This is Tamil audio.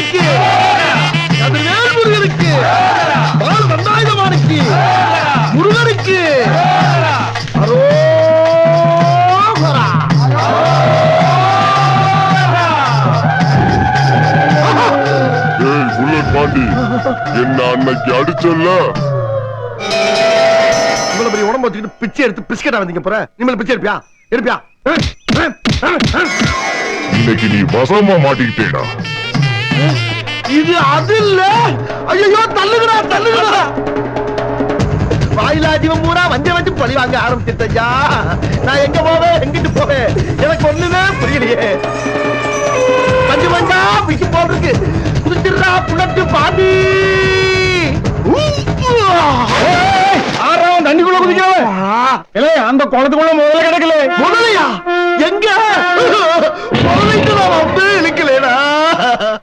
முருகனுக்கு கதிர்வேல் முருகனுக்கு பால் வந்தாயுதமானுக்கு முருகனுக்கு. பாண்டி. என்ன அன்னைக்கு அடிச்சல்ல? இவ்வளவு பெரிய உடம்பு வச்சுக்கிட்டு பிச்சை எடுத்து பிஸ்கட்டா வந்தீங்க போற? நீங்க பிச்சை எடுப்பியா? எடுப்பியா? இன்னைக்கு நீ வசமா மாட்டிக்கிட்டேடா. இது அது இல்ல ஐயோ தள்ளுங்கடா தள்ளுங்கடா. வாயிலா ஜீவன் பூரா வஞ்ச வச்சு பழி வாங்க ஆரம்பிச்சிட்டா நான் எங்க போவேன்? எங்கிட்டு போவேன்? எனக்கு ஒண்ணுமே புரியலையே. மஞ்சு மஞ்சா பிச்சு போல் இருக்கு குதிச்சிடுறா புள்ளட்டு பாண்டி. ஆறாம் தண்ணிக்குள்ள குதிக்கிறவன். அந்த குளத்துக்குள்ள முதல்ல கிடக்கல. முதலையா? எங்க? வந்து